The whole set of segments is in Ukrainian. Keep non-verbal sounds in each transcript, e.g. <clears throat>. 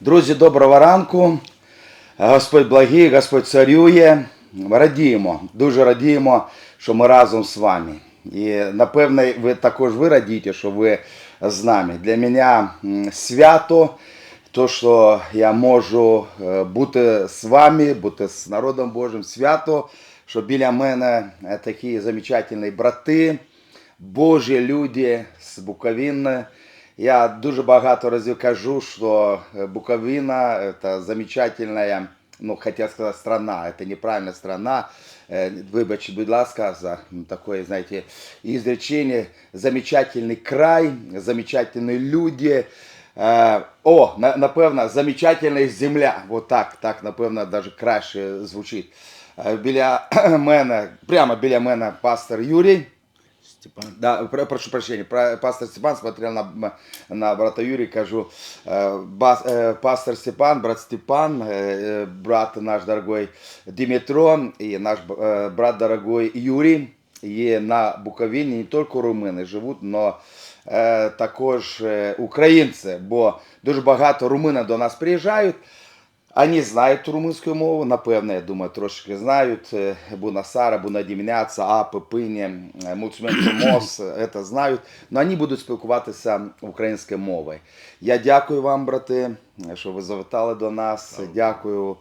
Друзі, доброго ранку. Господь благий, Господь царює. Радіємо, дуже радіємо, що ми разом з вами. І напевне, ви також ви радієте, що ви з нами. Для мене свято, то, що я можу е, бути з вами, бути з народом Божим, свято, що біля мене е, такі замечательні брати, Божі люди з Буковини. Я дуже багато разів кажу, що э, Буковина – это замечательная, ну, хотел сказать, страна, это неправильная страна. Э, Вибачте, будь ласка, за такое, знаете, изречение. Замечательный край, замечательные люди. Е, О, на- напевно, замечательна земля. Вот так, так, напевно, даже краще звучить. Е, Біля <coughs> мене, прямо біля мене пастор Юрій. Степан. Да, про- прошу прощения, про- пастор Степан смотрел на, м- на брата Юрия, кажу, э, бас- э, пастор Степан, брат Степан, э, э, брат наш дорогой Димитро и наш э, брат дорогой Юрий, є на Буковині не тільки румини живуть, но е, також е, українці, бо дуже багато руминів до нас приїжджають. Они знають румунську мову, напевно, я думаю, трошки знають. Е, Буна Сара, Буна Дімняца, Апи, Пині, Муцмен <coughs> Мос, це знають. Но вони будуть спілкуватися українською мовою. Я дякую вам, брати, що ви завітали до нас. Дякую,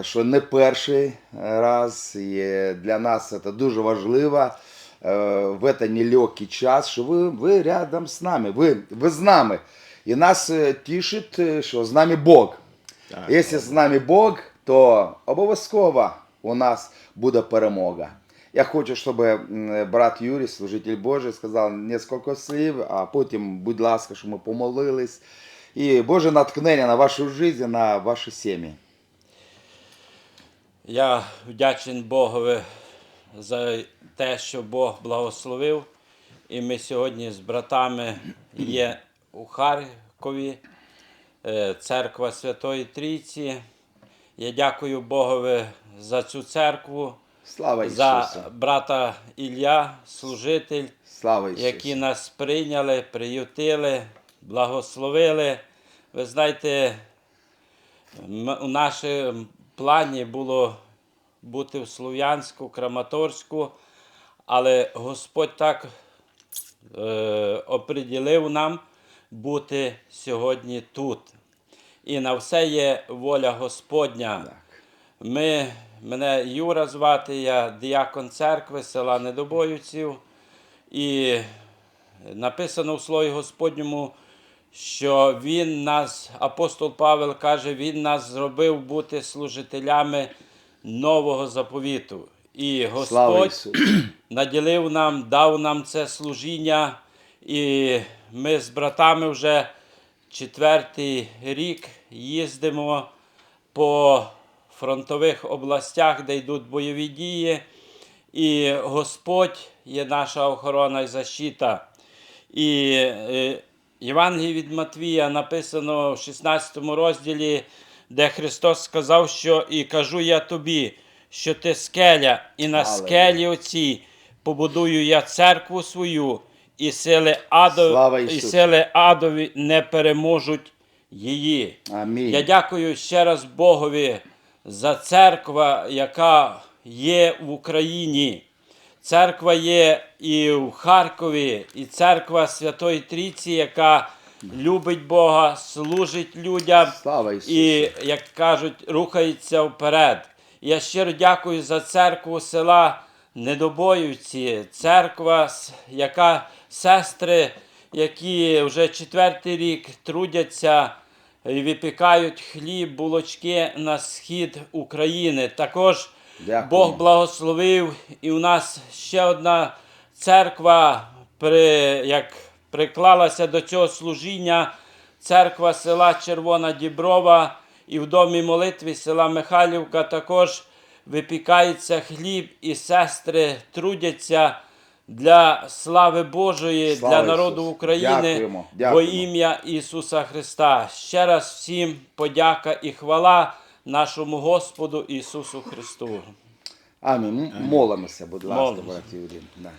що не перший раз. І для нас це дуже важливо е, в цей нелегкий час, що ви, ви рядом з нами, ви, ви з нами. І нас е, тішить, е, що з нами Бог. Так, Якщо з нами Бог, то обов'язково у нас буде перемога. Я хочу, щоб брат Юрій, служитель Божий, сказав кілька слів, а потім, будь ласка, щоб ми помолились. І Боже натхнення на вашу життя, на ваші сім'ї. Я вдячний Богові за те, що Бог благословив. І ми сьогодні з братами є у Харкові, церква Святої Трійці. Я дякую Богові за цю церкву, Слава за брата Ілля, служитель, Слава Ісусу! які нас прийняли, приютили, благословили. Ви знаєте, у нашому плані було бути в Слов'янську, Краматорську, але Господь так е, оприділив нам бути сьогодні тут. І на все є воля Господня. Ми, мене Юра звати, я діякон церкви села Недобоївців. І написано в Слові Господньому, що Він нас, апостол Павел каже, Він нас зробив бути служителями нового заповіту. І Господь <clears throat> наділив нам, дав нам це служіння, і ми з братами вже четвертий рік їздимо по фронтових областях, де йдуть бойові дії. І Господь є наша охорона і защита. І е, Євангелії від Матвія написано в 16 розділі, де Христос сказав, що і кажу я тобі, що ти скеля, і на скелі оцій побудую я церкву свою, і сили, адов... Слава і сили адові не переможуть її. Амінь. Я дякую ще раз Богові за церкву, яка є в Україні. Церква є і в Харкові, і церква Святої Трійці, яка любить Бога, служить людям і, як кажуть, рухається вперед. Я щиро дякую за церкву села Недобоївці, церква, яка сестри, які вже четвертий рік трудяться і випікають хліб, булочки на схід України. Також Дякую. Бог благословив, і у нас ще одна церква, при, як приклалася до цього служіння, церква села Червона Діброва і в домі молитви села Михайлівка також випікається хліб, і сестри трудяться для слави Божої, Слава для народу Ісус. України Дякуємо, во ім'я Ісуса Христа. Ще раз всім подяка і хвала нашому Господу Ісусу Христу. Амінь. Молимося, будь ласка, Молимося. брат Юрій. Да.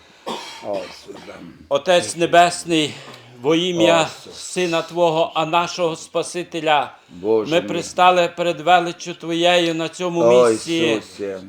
О, Ісус, да. Отець Небесний, во ім'я Сина Твого, а нашого Спасителя. Боже Ми пристали перед величчю Твоєю на цьому місці,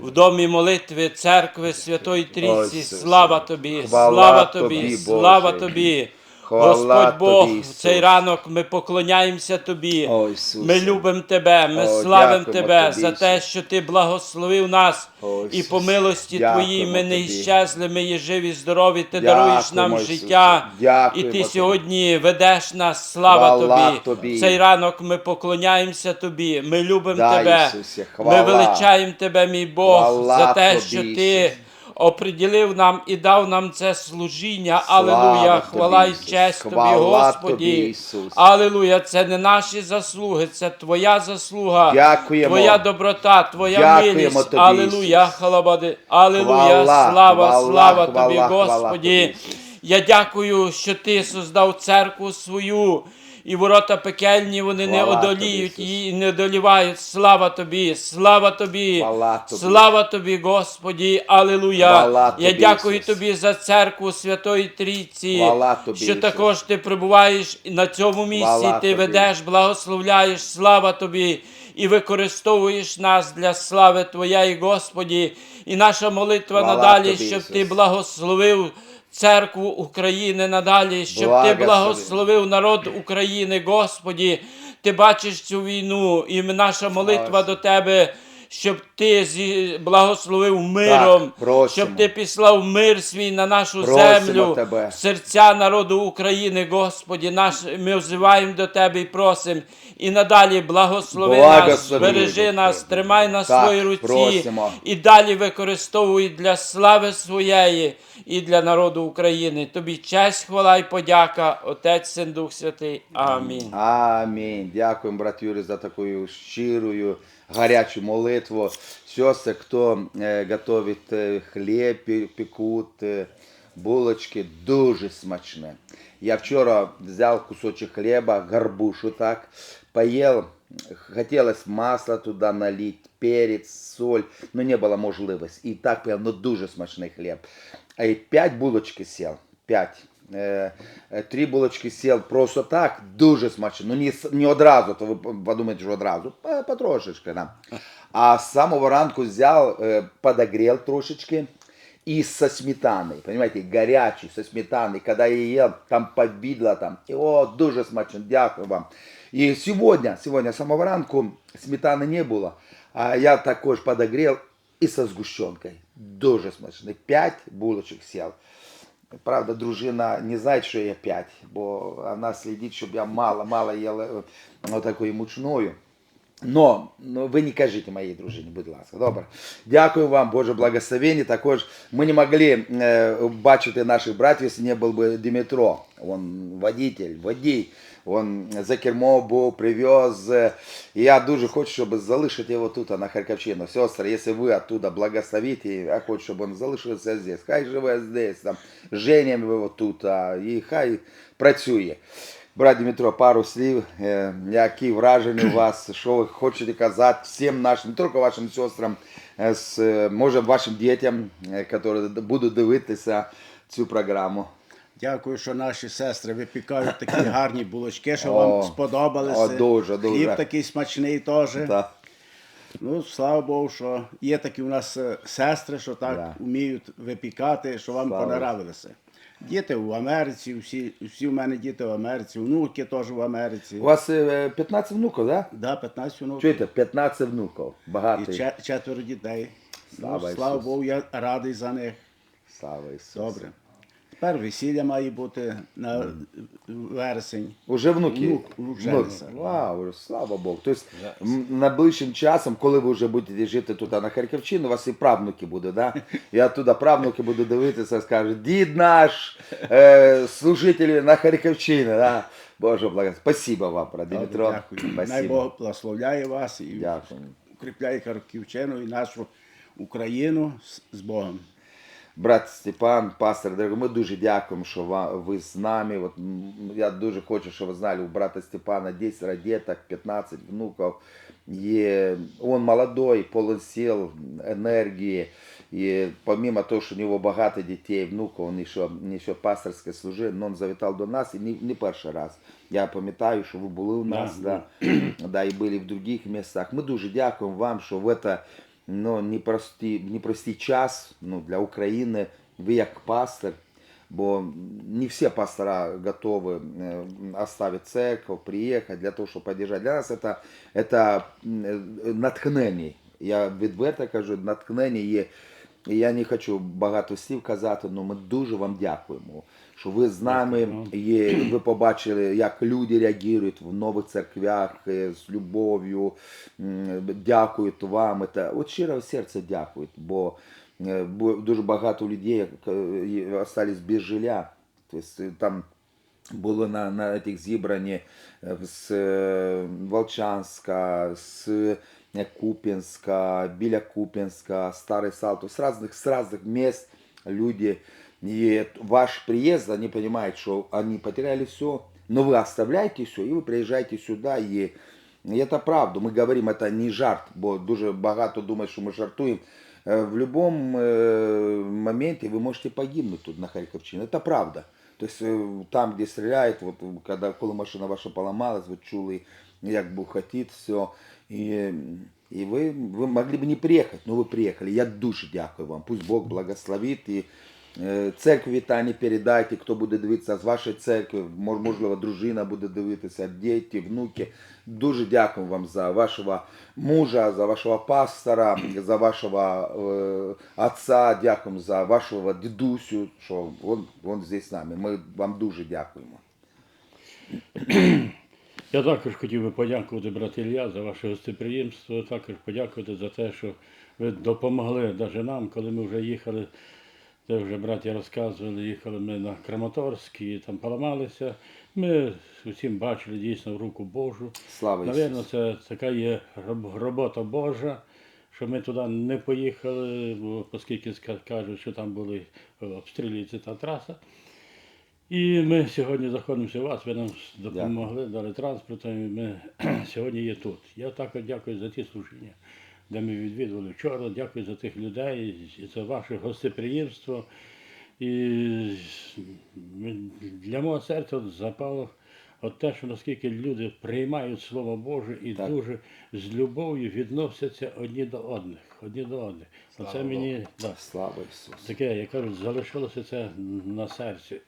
в домі молитви Церкви Святої Трійці. Слава Тобі, слава Тобі, Тобі, слава Тобі. Господь Бог, Тобі, в цей ранок ми поклоняємося Тобі. О, Ми любимо Тебе, ми О, славимо Тебе Тобі, за те, що Ти благословив нас. О, І по милості Дякуємо Твоїй ми не Тобі. іщезли, ми є живі, здорові, Ти Дякуємо, даруєш нам Ісусе. життя. І Дякуємо Ти Тобі. сьогодні ведеш нас, слава Хвала Тобі. Тобі. В цей ранок ми поклоняємося Тобі, ми любимо Да, Тебе. Ісусе, Ми величаємо Тебе, мій Бог, Хвала за те, Тобі, що Ти Ісусе. Оприділив нам і дав нам це служіння. Слава Аллилуйя, Тобі, і честь Тобі, Господі. Ісус. Аллилуйя, це не наші заслуги, це Твоя заслуга. Дякуємо. Твоя доброта, Твоя Дякуємо милість. Тобі, Аллилуйя, Ісус. халабади. Аллилуйя, Хвала, слава, хвала, слава хвала, Тобі, хвала Господі. Я дякую, що Ти создав церкву свою. І ворота пекельні вони не одоліють Тобі, і не одолівають. Слава тобі, слава тобі, Хвала Тобі. слава тобі, Господі, Алилуя. Хвала Я Тобі, дякую Ісус. тобі за церкву Святої Трійці, Тобі, що Ісус. також ти прибуваєш на цьому місці, Хвала ти Тобі. ведеш, благословляєш, слава тобі. І використовуєш нас для слави Твоєї, Господі. І наша молитва Хвала надалі, Тобі, щоб Ісус. Ти благословив церкву України надалі, щоб Ти Благослови. благословив народ України, Господі. Ти бачиш цю війну, і наша молитва Слава. до Тебе, щоб Ти благословив миром, просимо. щоб Ти післав мир свій на нашу Просимо землю, Тебе. в серця народу України, Господі. Наш, ми взиваємо до Тебе і просимо. І надалі благослови нас, бережи нас, тримай на своїй руці просимо. і далі використовуй для слави своєї і для народу України. Тобі честь, хвала і подяка, Отець, Син, Дух Святий. Амінь. Амінь. Дякуємо, брат Юрій, за таку щирую, горячую молитву, сестры, кто э, готовит э, хлеб, пекут, э, булочки, дуже смачные. Я вчера взял кусочек хлеба, горбушу так, поел, хотелось масло туда налить, перец, соль, но не было возможности. И так поел, но дуже смачный хлеб. А й 5 булочки сел, 5. Три булочки сел просто так, дуже смачно. Ну не, с- не одразу, то ви подумаєте, що одразу, по- потрошечки. Да. А з самого ранку взяв, е, подогрел трошечки, и со сметаной, понимаете, горячий, со сметаной, когда я ел, там побідло там, і о, дуже смачно, дякую вам. І сьогодні, сьогодні, з самого ранку сметани не було, а я також подогрел і со згущенкою, дуже смачно, п'ять булочок сел. Правда, дружина не знає, що я п'ять, бо вона слідить, щоб я мало-мало їла отакою такою мучною. Но, ну, ви не кажіть моїй дружині, будь ласка. Добре. Дякую вам, Боже благословення. Також ми не могли е, бачити наших братів, якщо не був би Дмитро. Він водитель, водій. Він за кермо був, привез. е, І я дуже хочу, щоб залишити його тут, на Харківщину. Сестри, якщо ви оттуда благословите, я хочу, щоб він залишився здесь. Хай живе здесь, там, женимо його тут, а, і хай працює. Брат Дмитро, пару слів, е, які враження у <clears throat> вас, що ви хочете казати всім нашим, не тільки вашим сестрам, е, е, може вашим дітям, які будуть дивитися цю програму. Дякую, що наші сестри випікають такі <clears throat> гарні булочки, що О, вам сподобалися. о, дуже, дуже. Хліб такий смачний теж. Так. Ну, слава Богу, що є такі у нас е, сестри, що так Да. вміють випікати, що вам Слава. понравилося. Діти в Америці, всі, всі в мене діти в Америці, внуки теж в Америці. У вас е, 15 внуків, да? Да, 15 внуків. Чуєте, 15 внуків. Багато. І че- четверо дітей. Слава ну, слава Богу, я радий за них. Слава Ісусу. Добре. Тепер весілля має бути на вересень. Уже внуки. Внук, внук. Вау, слава Богу. Тобто найближчим часом, коли ви вже будете жити тут на Харківщині, у вас і правнуки будуть, да? <laughs> Я туди правнуки буду дивитися і скажуть, дід наш, е, служитель на Харківщині, да? Боже благо. Спасибо вам, брат Дмитро. Дякую. Най Бог благословляє вас і Дякую. укріпляє Харківщину і нашу Україну з Богом. Брат Степан, пастор, дорогой, ми дуже дякуємо, що ви з нами. От, я дуже хочу, щоб ви знали, у брата Степана 10 діток, 15 внуків. Є, он молодой, полон сил, енергії. И помимо того, что у него богато детей, внуков, он еще, еще пасторське служив, но он завітав до нас і не, не перший раз. Я пам'ятаю, що ви були у нас, да, да, <clears throat> і були в других містах. Ми дуже дякуємо вам, що в это ну, непростий, непростий час ну, для України, ви як пастор, бо не всі пастора готові е, оставить церковь, приїхати для того, щоб підтримати. Для нас це, це натхнення. Я відверто кажу, натхнення є. І я не хочу багато слів казати, але ми дуже вам дякуємо, що ви з нами і ви побачили, як люди реагують в нових церквях е, з любов'ю, дякують вам. Це, от щиро серця дякують, бо е, дуже багато людей е, остались без жилья. Тобто там було на, на этих зібрані з Волчанська, з Куп'янська, біля Куп'янська, Старий Салто, з різних, з різних міст люди. И ваш приезд, они понимают, что они потеряли все, но вы оставляете все, и вы приезжаете сюда, и и это правда. Мы говорим, это не жарт, бо дуже багато думають, що ми жартуємо. Е, В будь-якому моменті ви можете погибнуть тут на Харківщині. Это правда. То есть э, там, где стреляют, вот э, когда коли машина ваша поломалась, ви чули, як бухатить, все. І, і ви, ви могли б не приїхати, но ви приїхали. Я дуже дякую вам. Пусть Бог благословить. І е, церкві вітання передайте, хто буде дивитися з вашої церкви, можливо, дружина буде дивитися, діти, внуки. Дуже дякую вам за вашого мужа, за вашого пастора, за вашого е, отца, дякуємо за вашого дідусю, що він, він здесь з нами. Ми вам дуже дякуємо. Я також хотів би подякувати брат Ілля за ваше гостеприємство, також подякувати за те, що ви допомогли навіть нам, коли ми вже їхали, де вже браті розказували, їхали ми на Краматорськ і там поламалися. Ми усім бачили дійсно руку Божу. Слава Навірно, це така є робота Божа, що ми туди не поїхали, бо оскільки кажуть, що там були обстрілюється та траса. І ми сьогодні знаходимося у вас, ви нам допомогли, дали транспорт, і ми <clears throat> сьогодні є тут. Я також дякую за ті служіння, де ми відвідували вчора. Дякую за тих людей, і за ваше гостеприємство. І для мого серця запало от те, що наскільки люди приймають Слово Боже і Так. дуже з любов'ю відносяться одні до одних. Одні до одних. Оце мені да, Слава Ісусу. таке, як кажуть, залишилося це на серці.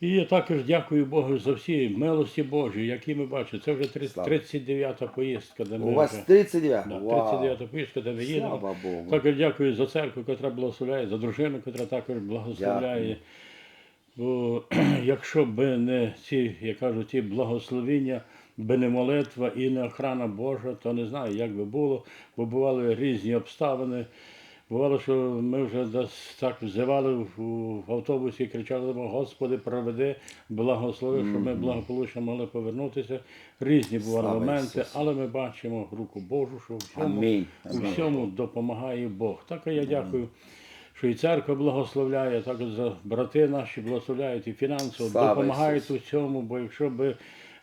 І я також дякую Богу за всі милості Божі, які ми бачимо. Це вже три- Слава. 39-та поїздка, де ми У вас вже, 39? да, 39-та поїздка, де ми їдемо. Богу. Також дякую за церкву, яка благословляє, за дружину, яка також благословляє. Бо <clears throat> якщо б не ці, я кажу, ті благословіння, би не молитва і не охрана Божа, то не знаю, як би було, бо бували різні обставини. Бувало, що ми вже десь так взивали в, автобусі і кричали, Господи, проведи, благослови, щоб ми благополучно могли повернутися. Різні бували моменти, але ми бачимо руку Божу, що в всьому, у всьому допомагає Бог. Так я дякую, що і церква благословляє, так за брати наші благословляють і фінансово Слава допомагають Ісусу. у цьому, бо якщо б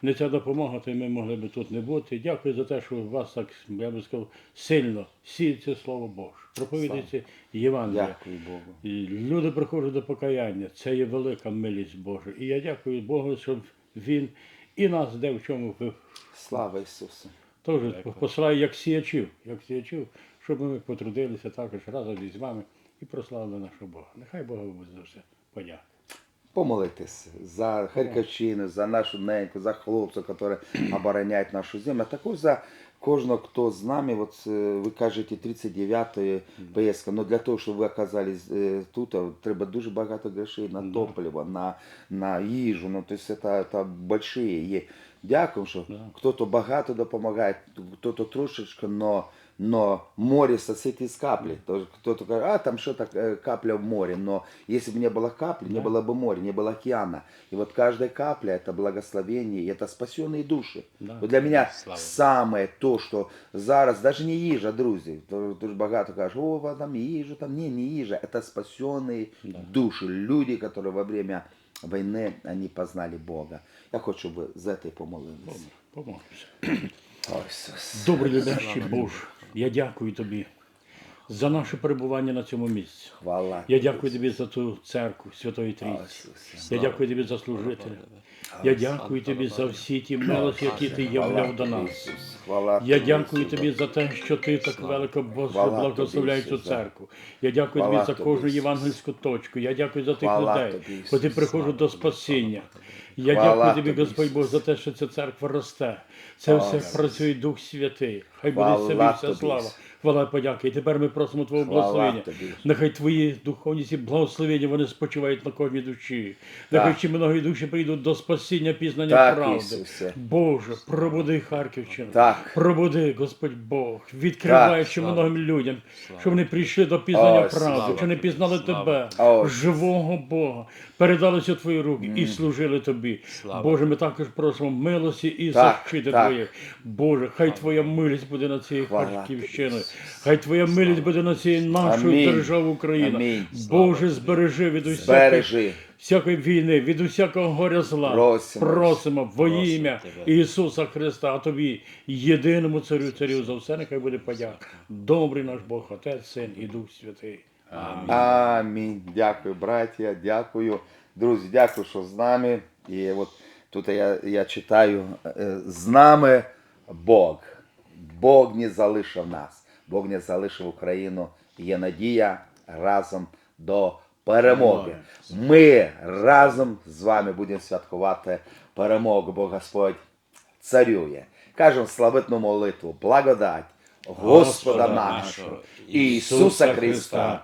не ця допомога, то ми могли б тут не бути. Дякую за те, що вас так, я би сказав, сильно сіється Слово Боже. Проповідується Євангелія. Дякую Богу. І люди приходять до покаяння. Це є велика милість Божа. І я дякую Богу, щоб Він і нас де в чому Слава Ісусу. теж посилає як сіячів, як сіячів, щоб ми потрудилися також разом із вами і прославили нашого Бога. Нехай Бога буде за все. Подяка. Помолитись за Харківщину, за нашу неньку, за хлопців, які <clears throat> обороняють нашу землю, а також за кожного, хто з нами. От е, ви кажете 39-ї поїздка, але для того, щоб ви оказались е, тут, треба дуже багато грошей на топливо, на, на їжу. Ну, тобто це, це большие. Є. Дякую, що хто-то багато допомагає, хто-то трошечки, но но море состоит из капли. То Кто-то говорит, а там что-то э, капля в море. Но если бы не было капли, не было бы моря, не было океана. И вот каждая капля это благословение, и это спасенные души. Да. Вот для меня Слава саме то, що зараз, даже не їжа, друзі, то- дуже багато кажуть, о, ви там їжа, там ні, не їжа, это спасенные души, люди, которые во время войны, они познали Бога. Я хочу, щоб ви за це помолилися. Помолимося. О, Ісус. Добрий люблячий Боже, Я дякую тобі за наше перебування на цьому місці. Хвала. Я дякую тобі за ту церкву Святої Трійці. Я дякую тобі за служителя. Я дякую тобі за всі ті милості, які ти являв до нас. Я дякую тобі за те, що ти так велико благословляєш цю церкву. Я дякую тобі за кожну євангельську точку. Я дякую за тих людей, коли Ісусе. приходять до спасіння. Я Хвала дякую тобі, тобі, Господь Бог, за те, що ця церква росте. Це все працює Дух Святий. Хай буде Хвала все вся тобі, слава. Хвала і подяка. І тепер ми просимо Твого Хвала благословення. тобі, Нехай твої духовні ці благословення вони спочивають на кожній душі. Нехай Так. ще многі душі прийдуть до спасіння, пізнання Так, правди. Ісусе. Боже, пробуди Харківщину. Так. Пробуди, Господь Бог, відкриваючи многим людям, щоб вони прийшли до пізнання Ой, правди, слава щоб вони пізнали тебе, Ой. живого Бога, передалися твої руки і служили тобі. Боже, ми також просимо милості і Так, защити так. Твоїх. Боже, хай Твоя милість буде над цією Харківщиною. Хай Твоя милість буде над цією нашою Амінь. державою Україна. Боже, збережи від Збережи. всякої війни, від усякого горя зла. Просимо. Просимо во ім'я. Ісуса Христа, а тобі, єдиному царю царю за все, нехай буде подяка. Добрий наш Бог, Отець, Син і Дух Святий. Амінь. Дякую, браття, дякую. Друзі, дякую, що з нами. І от тут я, я читаю: е, з нами Бог. Бог не залишив нас. Бог не залишив Україну. Є надія разом до перемоги. Ми разом з вами будемо святкувати перемогу, бо Господь царює. Кажемо славетну молитву, благодать Господа нашого, Ісуса Христа,